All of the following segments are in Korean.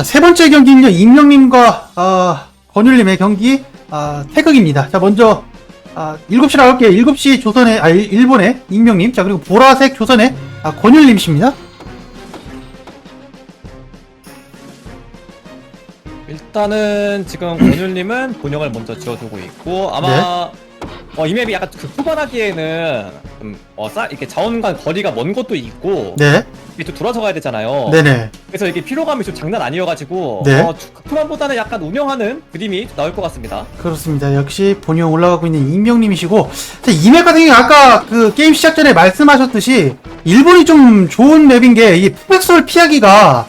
자, 세 번째 경기는요, 임명님과, 아, 권율님의 경기, 아, 태극입니다. 자, 먼저, 아, 7시 나올게요. 7시 조선의, 아, 일- 일본의 임명님. 자, 그리고 보라색 조선의, 아, 권율님이십니다. 일단은 지금 권율님은 본영을 먼저 지어두고 있고 아마 어, 이 맵이 약간 그 후반하기에는 좀, 어, 싸, 이렇게 자원과 거리가 먼 곳도 있고 네. 이게 또 돌아서 가야 되잖아요. 네네. 그래서 이게 피로감이 좀 장난 아니어가지고 네. 어, 후반보다는 약간 운영하는 그림이 나올 것 같습니다. 그렇습니다. 역시 본영 올라가고 있는 임명님이시고, 자, 이맵 같은 경우 아까 그 게임 시작 전에 말씀하셨듯이, 일본이 좀 좋은 맵인 게, 이게 푸백솔 피하기가,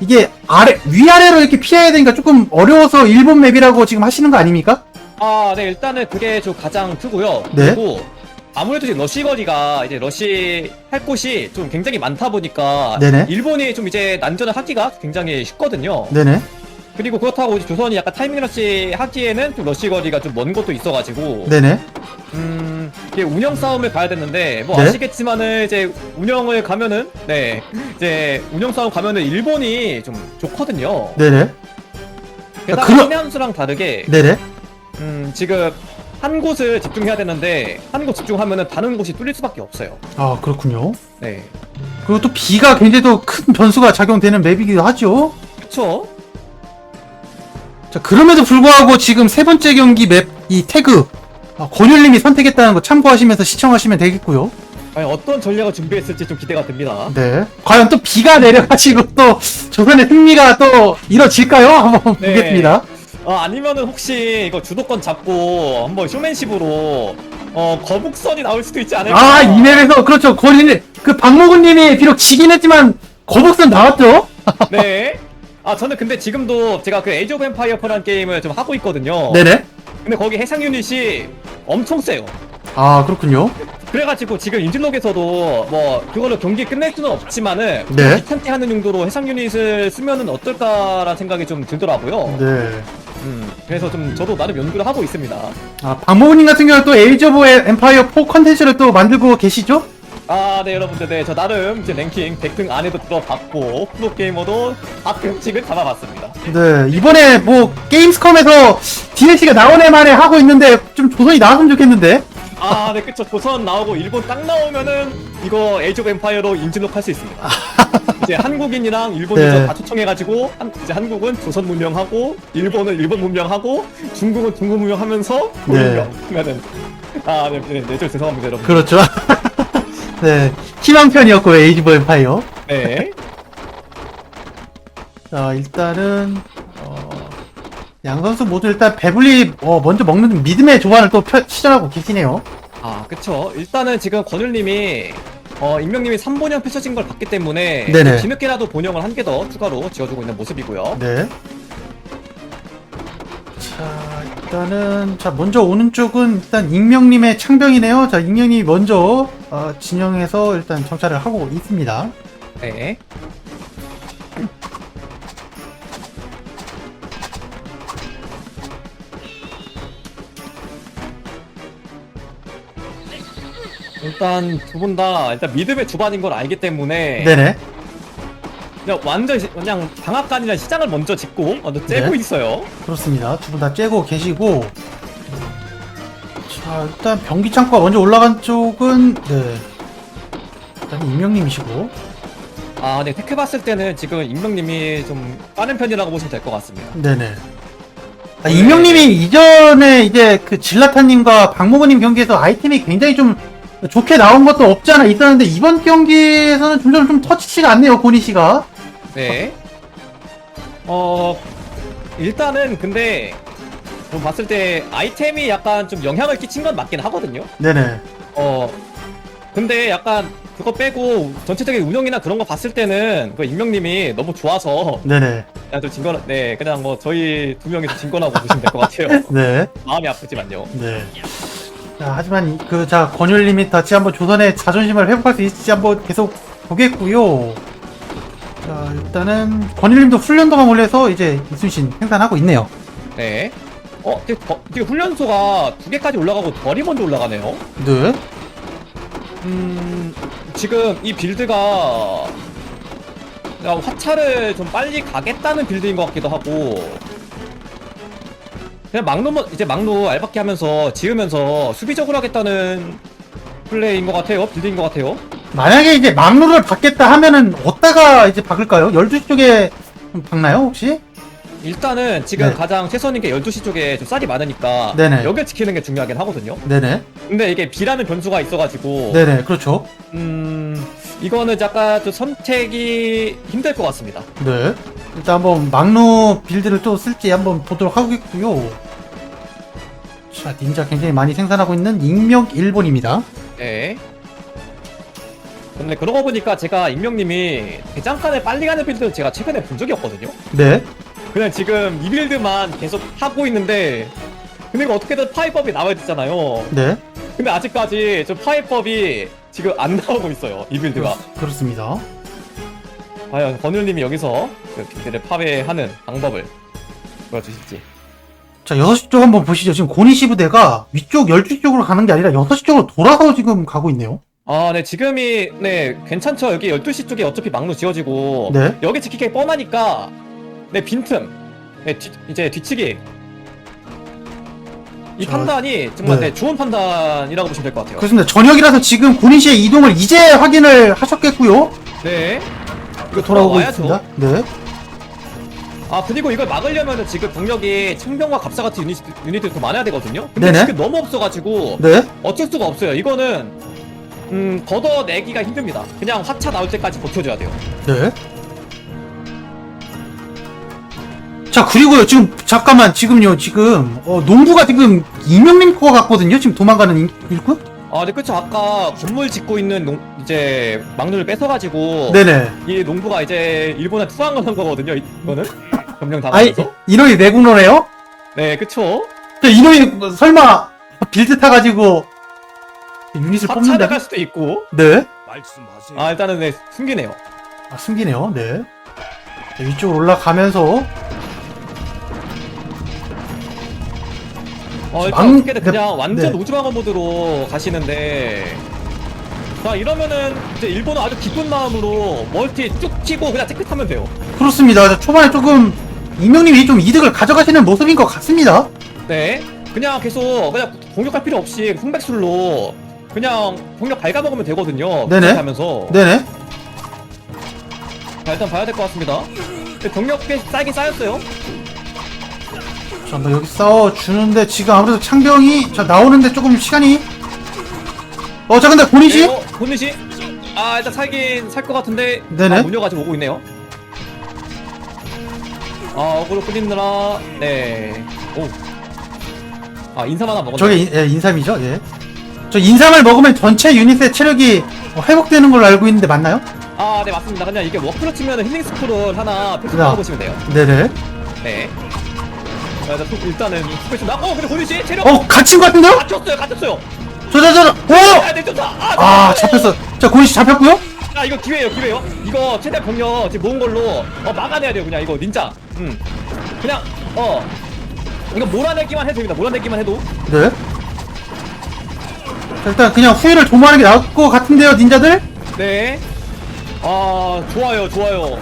이게 아래, 위아래로 이렇게 피해야 되니까 조금 어려워서 일본 맵이라고 지금 하시는 거 아닙니까? 아, 네, 일단은 그게 좀 가장 크고요. 네. 그리고 아무래도 이제 러시 거리가 이제 러시 할 곳이 좀 굉장히 많다 보니까 네네. 일본이 좀 이제 난전을 하기가 굉장히 쉽거든요. 네네. 그리고 그렇다고 이제 조선이 약간 타이밍 러시 하기에는 좀 러시 거리가 좀 먼 곳도 있어가지고 네네. 음 이게 운영 싸움을 가야 되는데 뭐 네. 아시겠지만은 이제 운영을 가면은 네 이제 운영 싸움 가면은 일본이 좀 좋거든요. 네네. 게다가 그러- 신현수랑 다르게 네네. 음 지금 한 곳을 집중해야 되는데 한 곳 집중하면은 다른 곳이 뚫릴 수밖에 없어요. 아, 그렇군요. 네, 그리고 또 비가 굉장히 또 큰 변수가 작용되는 맵이기도 하죠. 그쵸? 자, 그럼에도 불구하고 지금 세 번째 경기 맵, 이 태그, 아, 권율님이 선택했다는 거 참고하시면서 시청하시면 되겠고요. 과연 어떤 전략을 준비했을지 좀 기대가 됩니다. 네. 과연 또 비가 내려가지고 또 조선의 승리가 또 이뤄질까요? 한번 네. 보겠습니다. 어, 아니면은 혹시 이거 주도권 잡고 한번 쇼맨십으로 어 거북선이 나올 수도 있지 않을까? 아, 이 맵에서, 그렇죠. 권율님, 그 박모근님이 비록 지긴 했지만, 거북선 나왔죠? 네. 아 저는 근데 지금도 제가 그 에이지 오브 엠파이어라는 게임을 좀 하고 있거든요. 네네. 근데 거기 해상 유닛이 엄청 세요. 아, 그렇군요. 그래가지고 지금 인질록에서도 뭐 그걸로 경기 끝낼 수는 없지만은 네. 비탄티 하는 용도로 해상 유닛을 쓰면은 어떨까라는 생각이 좀 들더라고요. 네. 음, 그래서 좀 저도 나름 연구를 하고 있습니다. 아, 박모근님 같은 경우는 또 에이지 오브 엠파이어 4 컨텐츠를 또 만들고 계시죠? 아, 네, 여러분들, 네, 저 나름 이제 랭킹 100등 안에도 들어봤고, 프로게이머도 가끔씩은 잡아봤습니다. 네, 이번에 뭐, 게임스컴에서 DLC가 해 만에 하고 있는데, 좀 조선이 나왔으면 좋겠는데? 아, 네, 그쵸. 조선 나오고 일본 딱 나오면은 이거 에이지 오브 엠파이어로 인증록 할 수 있습니다. 이제 한국인이랑 일본 네. 다 초청해가지고, 한, 이제 한국은 조선 문명하고, 일본은 일본 문명하고, 중국은 중국 문명하면서, 네. 문명 하면은. 아, 네, 네, 네, 저 죄송합니다, 여러분. 그렇죠. 네, 희망편이었고, 에이지 오브 엠파이어. 네. 자, 일단은, 어, 양 선수 모두 일단 배불리, 어, 먼저 먹는 믿음의 조안을 또 펴, 시전하고 계시네요. 아, 그쵸. 일단은 지금 권율님이, 어, 익명님이 3본영 펼쳐진 걸 봤기 때문에, 네네. 뒤늦게라도 본영을 한 개 더 추가로 지어주고 있는 모습이고요. 네. 자, 일단은, 자, 먼저 오는 쪽은 일단 익명님의 창병이네요. 자, 익명님이 먼저, 어, 진영에서 일단 정찰을 하고 있습니다. 네. 일단 두 분 다 일단 믿음의 주반인 걸 알기 때문에 네네. 그냥 완전 시- 그냥 방앗간이나 시장을 먼저 짓고 먼저 째고 네. 있어요. 그렇습니다. 두 분 다 째고 계시고. 자, 일단 변기 창고가 먼저 올라간 쪽은, 네. 일단 익명님이시고. 아, 네 테크 봤을 때는 지금 임명님이 좀 빠른 편이라고 보시면 될 것 같습니다. 네네. 아, 네. 임명님이 이전에 이제 그 질라타님과 박모근님 경기에서 아이템이 굉장히 좀 좋게 나온 것도 없지 않아 있었는데 이번 경기에서는 점점 좀 터치치가 않네요, 고니 씨가. 네. 어, 일단은 근데 좀 봤을 때 아이템이 약간 좀 영향을 끼친 건 맞긴 하거든요. 네네. 어, 근데 약간 그거 빼고 전체적인 운영이나 그런 거 봤을 때는 그 임명님이 너무 좋아서 네네. 그냥 좀 진건, 네, 그냥 뭐 저희 두 명이서 진건하고 보시면 될 것 같아요. 네. 마음이 아프지만요. 네. 자, 하지만 그, 자, 권율 님이 다시 한번 조선의 자존심을 회복할 수 있을지 한번 계속 보겠고요. 자, 일단은 권율 님도 훈련도가 몰려서 이제 이순신 생산하고 있네요. 네. 어, 더- 지금 훈련소가 두 개까지 올라가고 덜이 먼저 올라가네요. 네. 음, 지금 이 빌드가 그냥 화차를 좀 빨리 가겠다는 빌드인 것 같기도 하고 그냥 막로 이제 막로 알바끼 하면서 지으면서 수비적으로 하겠다는 플레이인 것 같아요 빌드인 것 같아요 만약에 이제 막루를 받겠다 하면은 어디다가 이제 박을까요? 12시 쪽에 좀 박나요, 혹시? 일단은 지금 네. 가장 최선인 게 12시 쪽에 좀 쌀이 많으니까 네네. 여기를 지키는 게 중요하긴 하거든요 네네. 근데 이게 B라는 변수가 있어가지고 네네, 그렇죠. 음 이거는 약간 좀 선택이 힘들 것 같습니다 네. 일단 한번 막루 빌드를 또 쓸지 한번 보도록 하겠고요. 자, 닌자 굉장히 많이 생산하고 있는 익명 일본입니다. 네. 근데 그러고 보니까 제가 익명님이 대장간에 빨리 가는 빌드를 제가 최근에 본 적이 없거든요. 네. 그냥 지금 이 빌드만 계속 하고 있는데 근데 이거 어떻게든 파이법이 나와야 되잖아요. 네. 근데 아직까지 저 파이법이 지금 안 나오고 있어요. 이 빌드가. 그렇습니다. 과연 권율님이 여기서 그 빌드를 파괴하는 방법을 보여주실지. 자, 6시 쪽 한번 보시죠. 지금 고니시 부대가 위쪽 12시 쪽으로 가는 게 아니라 6시 쪽으로 돌아서 지금 가고 있네요. 아, 네, 지금이, 네, 괜찮죠. 여기 12시 쪽에 어차피 막루 지어지고, 네. 여기 지키기 뻔하니까, 네, 빈틈, 네, 뒤, 이제 뒤치기. 이 저- 판단이 정말, 네. 네. 좋은 판단이라고 보시면 될 것 같아요. 그렇습니다. 저녁이라서 지금 고니시의 이동을 이제 확인을 하셨겠고요. 네. 이거 돌아오고 돌아와야죠. 있습니다. 네. 아, 그리고 이걸 막으려면은 지금 병력이 청병과 갑사 같은 유닛, 유닛들이 더 많아야 되거든요? 근데 네네. 지금 너무 없어가지고, 네. 어쩔 수가 없어요. 이거는, 음, 걷어내기가 힘듭니다. 그냥 화차 나올 때까지 버텨줘야 돼요. 네. 자, 그리고요, 지금, 잠깐만, 지금요, 지금, 어, 농부가 지금, 이명민 거 같거든요? 지금 도망가는 인- 일꾼? 아, 네, 그쵸. 아까 건물 짓고 있는 농, 이제 막루를 뺏어가지고 네네. 이 농부가 이제 일본에 투항을 한 거거든요. 이- 이거는 점령 아이, 당하면서. 이놈이 내구노래요? 네, 그쵸. 저 이놈이, 설마, 빌드 타가지고, 유닛을 뽑는다? 갈 수도 있고. 네. 말씀하세요. 아, 일단은 네, 숨기네요. 아, 숨기네요, 네. 자, 위쪽으로 올라가면서, 어, 일단 망- 어떻게든 네, 그냥 완전 네. 우주방어 모드로 가시는데. 자, 이러면은 이제 일본은 아주 기쁜 마음으로 멀티 쭉 치고 그냥 체크 타면 돼요. 그렇습니다. 자, 초반에 조금, 이명님이 좀 이득을 가져가시는 모습인 것 같습니다. 네. 그냥 계속 그냥 공격할 필요 없이 풍백술로 그냥 공격 갉아먹으면 되거든요. 네네. 하면서. 네네. 자, 일단 봐야 될 것 같습니다. 근데 병력 꽤 쌓이긴 쌓였어요. 자, 뭐 여기 싸워 주는데 지금 아무래도 창병이 자 나오는데 조금 시간이 어, 자 근데 보니시? 네, 어, 본니시? 아, 일단 살긴 살 것 같은데. 네네. 아, 문여가 지금 오고 있네요. 아, 어그로 끌리느라. 네. 오. 아, 인삼 하나 먹었네. 저게 인, 예, 인삼이죠? 예. 저 인삼을 먹으면 전체 유닛의 체력이 어, 회복되는 걸로 알고 있는데 맞나요? 아, 네, 맞습니다. 그냥 이게 워크로 치면 힐링 스크롤 하나 야. 필수라고 보시면 돼요. 네네. 네. 자, 일단 또- 일단은 스페이스 나. 어, 근데 본니시 체력. 어, 갇힌 것 같은데요? 갇혔어요, 갇혔어요. 저, 저, 저, 저, 오! 아, 네, 좋다. 아, 아, 네. 잡혔어. 자, 고니시 잡혔고요? 아 이거 기회예요 기회요 이거 최대 병력 지금 모은 걸로 어 막아내야 돼요 그냥 이거 닌자 음 그냥 어 이거 몰아내기만 해도 됩니다 몰아내기만 해도 네. 자, 일단 그냥 후회를 도모하는 게 나을 것 같은데요, 닌자들? 네아 좋아요 좋아요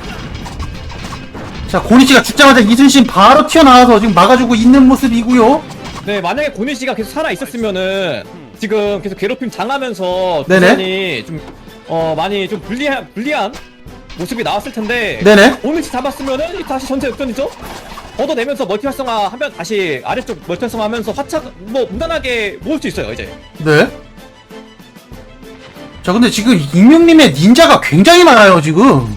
자, 고니시가 죽자마자 이순신 바로 튀어나와서 지금 막아주고 있는 모습이고요. 네 만약에 고민 씨가 계속 살아 있었으면은 지금 계속 괴롭힘 당하면서 네네. 두산이 좀 어 많이 좀 불리한 불리한 모습이 나왔을 텐데 네네. 고민 씨 잡았으면은 다시 전체 역전이죠 걷어내면서 멀티 활성화하면 다시 아래쪽 멀티 활성화하면서 화차 뭐 무난하게 모을 수 있어요 이제 네. 자, 근데 지금 익명님의 닌자가 굉장히 많아요, 지금.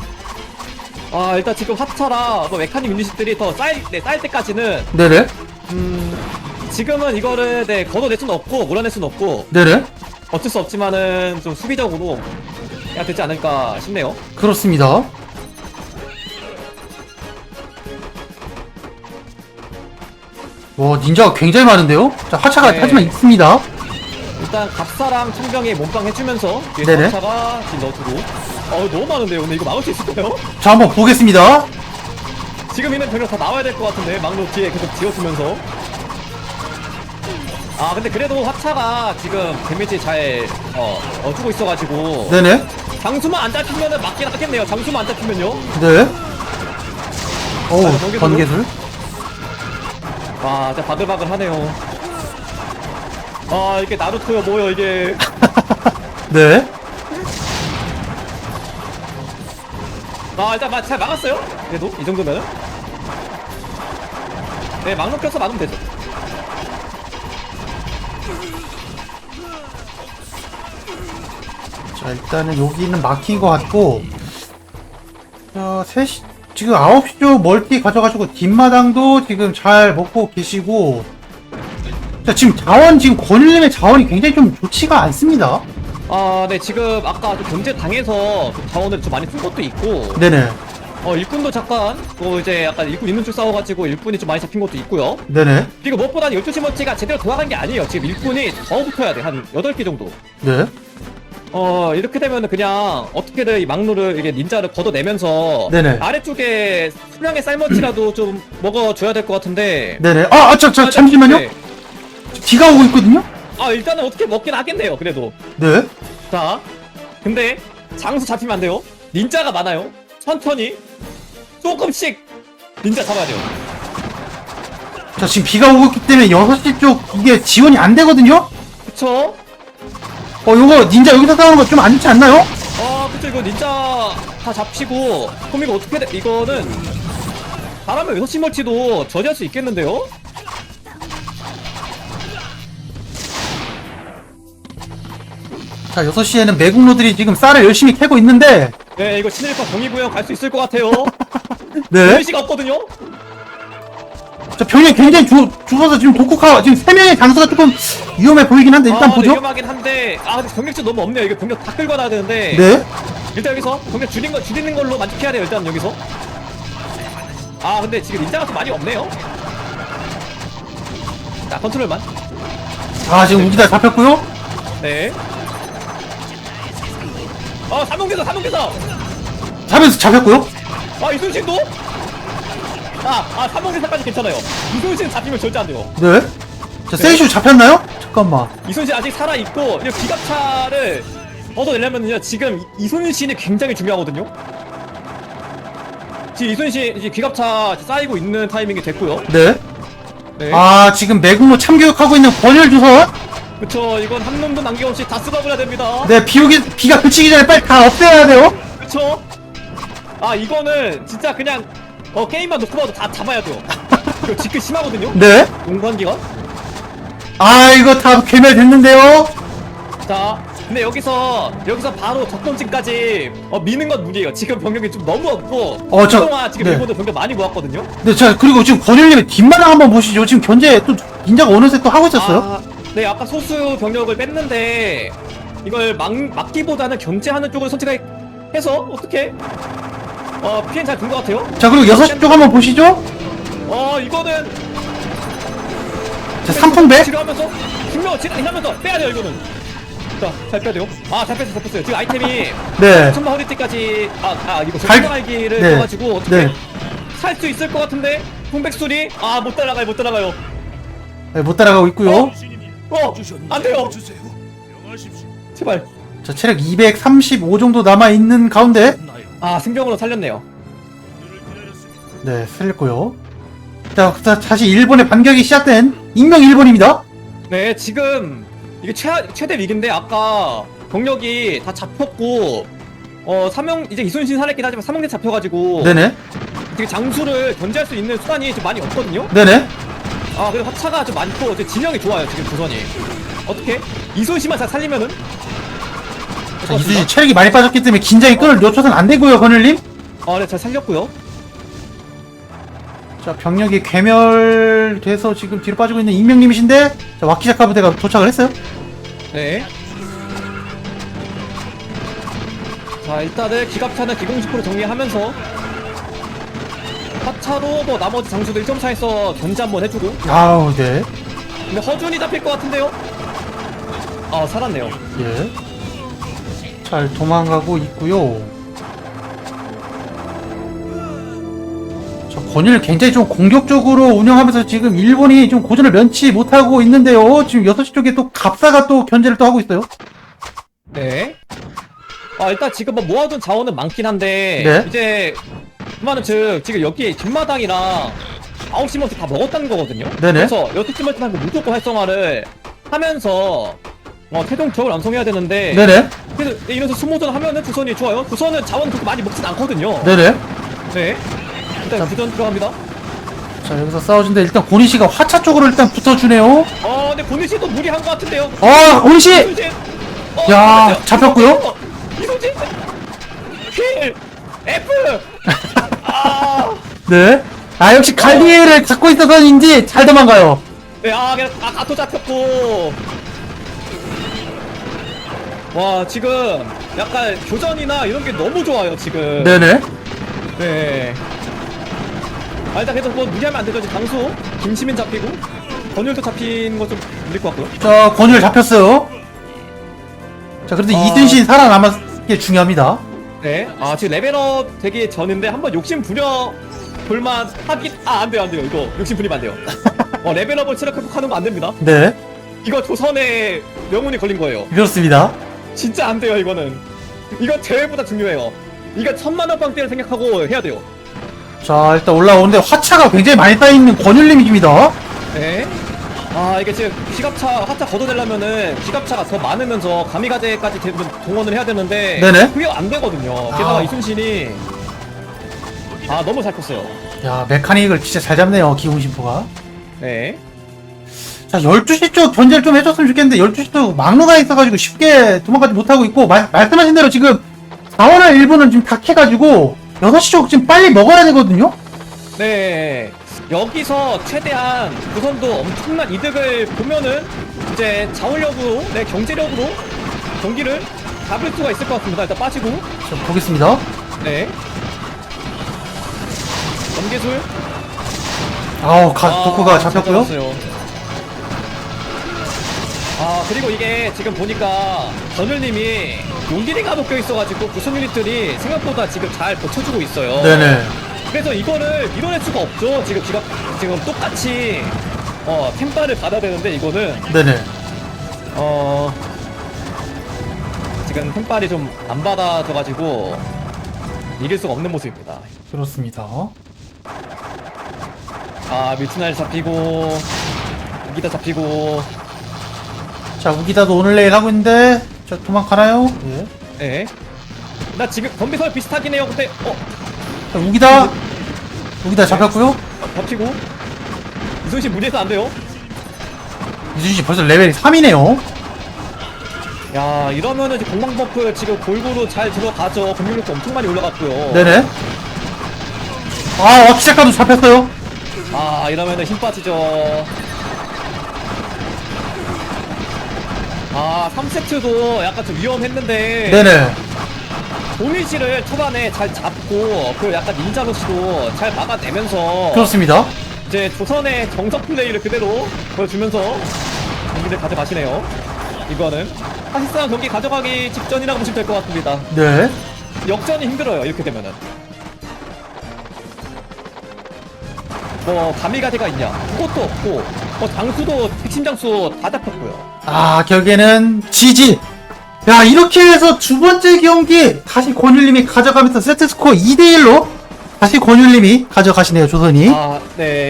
아 일단 지금 화차라 뭐 메카닉 유닛들이 더 쌓일, 네, 쌓일 때까지는 네네. 음 지금은 이거를 네 걷어낼 수는 없고 몰아낼 수는 없고 네네. 어쩔 수 없지만은 좀 수비적으로 해야 되지 않을까 싶네요 그렇습니다. 와, 닌자가 굉장히 많은데요? 자, 하차가 네. 하지만 있습니다. 일단 갑사랑 청병이 몸빵 해주면서 뒤에 네네. 화차가 지금 넣어주고 어 너무 많은데요 근데 이거 막을 수 있을까요? 자, 한번 보겠습니다. 지금 있는 병력 다 나와야 될 것 같은데 막로 뒤에 계속 지어주면서 아 근데 그래도 화차가 지금 데미지 잘 어, 어 주고 있어가지고 네네. 장수만 안 잡히면은 맞긴 하겠네요. 장수만 안 잡히면요. 네. 어우, 아, 번개술로? 번개술. 와, 진짜 바글바글 하네요. 아, 이게 나루토요, 뭐요, 이게. 네. 아, 일단 마, 잘 막았어요? 그래도? 이 정도면은? 네, 막는 껴서 막으면 되죠. 자, 일단은 여기는 막힌 것 같고, 자, 셋이, 지금 9시 쪽 멀티 가져가지고 뒷마당도 지금 잘 먹고 계시고, 자, 지금 자원, 지금 권일님의 자원이 굉장히 좀 좋지가 않습니다. 아, 네, 지금 아까 좀 견제 당해서 좀 자원을 좀 많이 쓴 것도 있고, 네네. 어, 일꾼도 잠깐, 또 이제 약간 일꾼 있는 쪽 싸워가지고 일꾼이 좀 많이 잡힌 것도 있고요. 네네. 그리고 무엇보다 12시 멀티가 제대로 돌아간 게 아니에요. 지금 일꾼이 더 붙어야 돼. 한 8개 정도. 네. 어, 이렇게 되면은 그냥 어떻게든 이 막루를, 이게 닌자를 걷어내면서 네네. 아래쪽에 수량의 쌀먹치라도 좀 먹어줘야 될 것 같은데. 네네. 아, 아, 저, 저, 아, 잠시만요. 네. 비가 오고 있거든요? 아, 일단은 어떻게 먹긴 하겠네요. 그래도. 네. 자, 근데 장수 잡히면 안 돼요. 닌자가 많아요. 천천히 조금씩 닌자 잡아야 돼요. 자, 지금 비가 오고 있기 때문에 6시 쪽 이게 지원이 안 되거든요? 그쵸? 어, 요거 닌자 여기서 싸우는 거 좀 안 좋지 않나요? 아, 그쵸. 이거 닌자 다 잡히고 그럼 이거 어떻게 돼? 이거는 바람의 6시 멀티도 저지할 수 있겠는데요? 자, 6시에는 매국노들이 지금 쌀을 열심히 캐고 있는데, 네, 이거 신일파 동의구형 갈수 있을 것 같아요. 네. 의시가 없거든요? 자, 병력 굉장히 주, 죽어서 지금 독국화, 지금 3명의 장수가 조금 위험해 보이긴 한데, 일단 아, 보죠. 네, 위험하긴 한데, 아, 근데 병력수 너무 없네요. 이거 병력 다 끌고 나야 되는데. 네. 일단 여기서 병력 줄인 거 줄이는 걸로 만족해야 돼요. 일단 여기서. 아 근데 지금 닌자가 좀 많이 없네요. 자 컨트롤만. 아, 지금 우기다 잡혔고요 네. 어 삼룡기사 삼룡기사. 잡혀서 잡혔고요 아 이순신도. 아 아 삼룡기사까지 괜찮아요. 이순신 잡히면 절대 안 돼요. 네. 자, 세이슈 잡혔나요? 잠깐만. 이순신 아직 살아 있고 이 기갑차를 얻어내려면요 지금 이- 이순신이 굉장히 중요하거든요. 지금 이순신 이제 기갑차 쌓이고 있는 타이밍이 됐고요. 네. 네. 아, 지금 매국노 참교육하고 있는 권율 주선. 그쵸 이건 한 놈도 남김없이 다 쓸어버려야 됩니다 네, 비 오기, 비가 그치기 전에 빨리 다 없애야 돼요. 그쵸 아 이거는 진짜 그냥 어 게임만 놓고 봐도 다 잡아야 돼요 이거 지크 심하거든요 네. 용관기가 아, 이거 다 괴멸됐는데요. 자 근데 여기서 여기서 바로 적동진까지 어 미는 건 무리예요 지금 병력이 좀 너무 없고 어, 저- 그동안 지금 네. 일본도 병력 많이 모았거든요 네, 자, 그리고 지금 권율님의 뒷마당 한번 보시죠. 지금 견제 또 인자가 어느새 또 하고 있었어요. 아, 네 아까 소수 병력을 뺐는데 이걸 막, 막기보다는 견제하는 쪽을 선택해서 어떻게 어 피해 잘준 것 같아요 자, 그리고 6시 쪽 한번 보시죠. 어 이거는 자, 삼풍배. 치료하면서 분명 치료하면서 빼야 돼요 이거는 자잘 빼야 돼요 아잘 뺐어요 잘 뺐어요 지금 아이템이 네. 천마 허리띠까지 아, 아 이거 갈- 전갈기를 네. 써가지고 어떻게 네. 살 수 있을 것 같은데 풍백술이 아못 따라가요 못 따라가요 네, 못 따라가고 있고요. 어 안 돼요 제발 자, 체력 235 정도 남아 있는 가운데 아 승병으로 살렸네요 네, 살렸고요. 자, 자, 다시 일본의 반격이 시작된 익명 일본입니다. 네 지금 이게 최, 최대 위기인데 아까 병력이 다 잡혔고 어 삼형 이제 이순신 살았긴 하지만 삼형대 잡혀가지고 네네. 되게 장수를 견제할 수 있는 수단이 좀 많이 없거든요. 네네. 아 그리고 화차가 좀 많고 이제 진영이 좋아요 지금 조선이. 어떻게 이순신만 잘 살리면은. 자, 이수지 체력이 많이 빠졌기 때문에 긴장이 끈을 놓쳐서는 안 되고요, 건을님. 아네잘 살렸고요. 자, 병력이 괴멸돼서 지금 뒤로 빠지고 있는 익명님이신데, 자, 와키자카 부대가 도착을 했어요. 네. 자 일단은 기갑차는 기공식으로 정리하면서 화차로 뭐 나머지 장수들 1점 차에서 견제 한번 해주고 아우, 네. 근데 허준이 잡힐 것 같은데요? 아 살았네요 예. 잘 도망가고 있고요. 자, 권율 굉장히 좀 공격적으로 운영하면서 지금 일본이 좀 고전을 면치 못하고 있는데요. 지금 6시 쪽에 또 갑사가 또 견제를 또 하고 있어요. 네. 아 일단 지금 뭐 모아둔 자원은 많긴 한데 네. 이제 그만은 즉 지금 여기 뒷마당이랑 9시 멀티 다 먹었다는 거거든요. 네네. 그래서 6시 멀티만 무조건 활성화를 하면서 어, 최종 적을 완성해야 되는데 네네. 그래서 이래서 수모전 하면은 주선이 좋아요. 주선은 자원 그렇게 많이 먹진 않거든요. 네네. 네. 일단 주전 들어갑니다. 자, 여기서 싸워준데 일단 고니 씨가 화차 쪽으로 일단 붙어주네요. 어, 근데 고니 씨도 무리한 것 같은데요. 어, 고니 씨! 이소진. 어, 야. 잡혔고요. 어, 이소진. 힐. F. 아. 네. 아, 역시 갈리에를 갖고 있어서인지 잘 도망가요. 네, 아, 그냥 아, 가토 잡혔고. 와, 지금 약간 교전이나 이런 게 너무 좋아요, 지금. 네네. 네. 아, 일단 계속 뭐 무리하면 안 되죠. 지금 강수, 김시민 잡히고, 권율도 잡힌 거 좀 밀릴 것 같고요. 자, 권율 잡혔어요. 자, 그래도 어. 이순신 살아남았는 게 중요합니다. 네. 아, 지금 레벨업 되기 전인데 한번 욕심 부려 볼만 하긴, 아, 안 돼요, 안 돼요. 이거 욕심 부리면 안 돼요. 어, 레벨업을 체력 회복하는 거 안 됩니다. 네. 이거 조선의 명운이 걸린 거예요. 그렇습니다. 진짜 안 돼요, 이거는. 이거 제외보다 중요해요. 이거 천만 원 빵대를 생각하고 해야 돼요. 자, 일단 올라오는데 화차가 굉장히 많이 쌓여있는 권율님입니다. 네. 아, 이게 지금 기갑차, 화차 걷어내려면은 기갑차가 더 많으면서 가미가제까지 대- 동원을 해야 되는데. 네네. 그게 안 되거든요. 게다가 아. 이순신이. 아, 너무 잘 컸어요. 야, 메카닉을 진짜 잘 잡네요, 기공심포가. 네. 자, 12시 쪽 견제를 좀 해줬으면 좋겠는데, 12시 쪽 막루가 있어가지고 쉽게 도망가지 못하고 있고, 마- 말씀하신 대로 지금 4원을 일부는 지금 다 캐가지고, 6시 쪽 지금 빨리 먹어야 되거든요? 네. 여기서 최대한 우선도 엄청난 이득을 보면은 이제 자원력으로, 네, 경제력으로 경기를 잡을 수가 있을 것 같습니다. 일단 빠지고. 자, 보겠습니다. 네. 넘기술. 아우, 가, 아, 도쿠가 잘 잡혔고요. 잡았어요. 아 그리고 이게 지금 보니까 전율님이 용기리가 묶여 있어가지고 구성 유닛들이 생각보다 지금 잘 버텨주고 있어요. 네네. 그래서 이거를 밀어낼 수가 없죠. 지금 지금 지금 똑같이 어 템바를 받아야 되는데 이거는 네네. 어 지금 템발이 좀 안 받아져가지고 이길 수가 없는 모습입니다. 그렇습니다. 아 밀트날 잡히고 여기다 잡히고 자, 우기다도 오늘 내일 하고 있는데, 자, 도망가나요? 네. 네. 나 지금 건비설 비슷하긴 해요. 근데 어 자, 우기다. 우기다 잡혔고요. 잡히고 이순신 무리해서 안 돼요. 이순신 벌써 레벨이 3이네요. 야 이러면은 이제 공방 버프 지금 골고루 잘 들어가죠. 공격력도 엄청 많이 올라갔고요. 네네. 아, 어치작가도 잡혔어요. 아 이러면은 힘 빠지죠. 아 3세트도 약간 좀 위험했는데 네네. 도미지를 초반에 잘 잡고 그 약간 닌자로시도 잘 막아내면서 그렇습니다. 이제 조선의 정석 플레이를 그대로 보여주면서 경기를 가져가시네요. 이거는 사실상 경기 가져가기 직전이라고 보시면 될 것 같습니다. 네. 역전이 힘들어요 이렇게 되면은. 뭐 가미가대가 있냐? 그것도 없고 뭐 장수도 핵심 장수 다 잡혔고요. 아, 결국에는 지지. 야, 이렇게 해서 두 번째 경기 다시 권율님이 가져가면서 세트 스코어 2대 1로 다시 권율님이 가져가시네요, 조선이. 아, 네.